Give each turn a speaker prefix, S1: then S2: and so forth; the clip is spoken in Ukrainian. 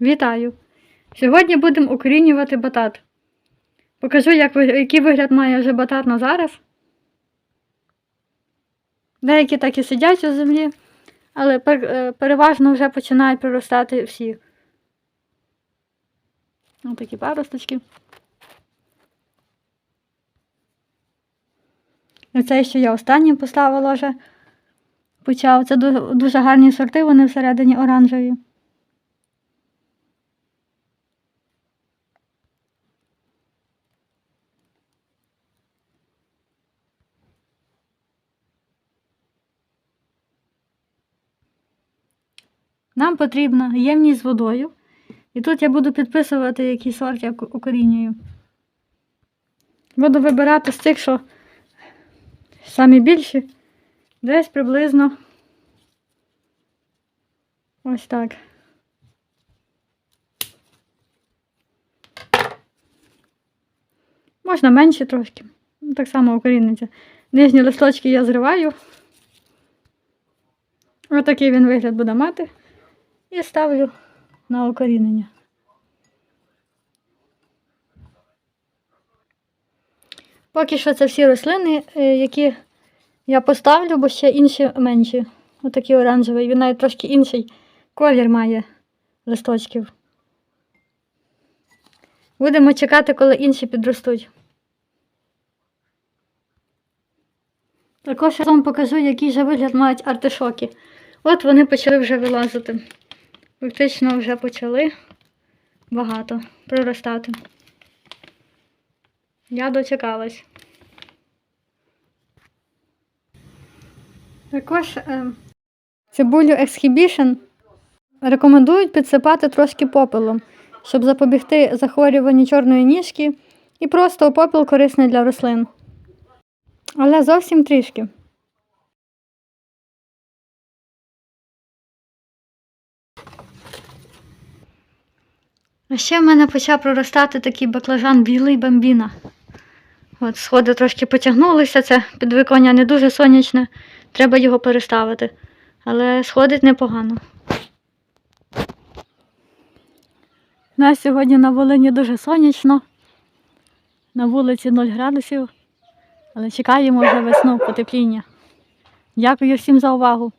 S1: Вітаю! Сьогодні будемо укорінювати батат. Покажу, як, який вигляд має вже батат на зараз. Деякі так і сидять у землі, але е, переважно вже починають проростати всі. Ось такі паросточки. Оце що я останнім поставила вже. Почав. Це дуже гарні сорти, вони всередині оранжеві. Нам потрібна ємність з водою. І тут я буду підписувати, який сорт я укорінюю. Буду вибирати з цих, що самі більші, десь приблизно ось так. Можна менше трошки. Ну, Так само укоріниться. Нижні листочки я зриваю. Отакий він вигляд буде мати. І ставлю на укорінення. Поки що це всі рослини, е, які я поставлю, бо ще інші менші. Отакий оранжевий. Він навіть трошки інший колір має листочків. Будемо чекати, коли інші підростуть. Також я вам покажу, який же вигляд мають артишоки. От вони почали вже вилазити. Фактично вже почали багато проростати. Я дочекалась. Також е, цибулю Exhibition рекомендують підсипати трошки попелом, щоб запобігти захворюванню чорної ніжки і просто попіл корисний для рослин. Але зовсім трішки. А ще в мене почав проростати такий баклажан білий бамбіна. От сходи трошки потягнулися, це підвиконня не дуже сонячне, треба його переставити. Але сходить непогано. У нас сьогодні на Волині дуже сонячно. На вулиці 0 градусів, але чекаємо вже весну потепління. Дякую всім за увагу.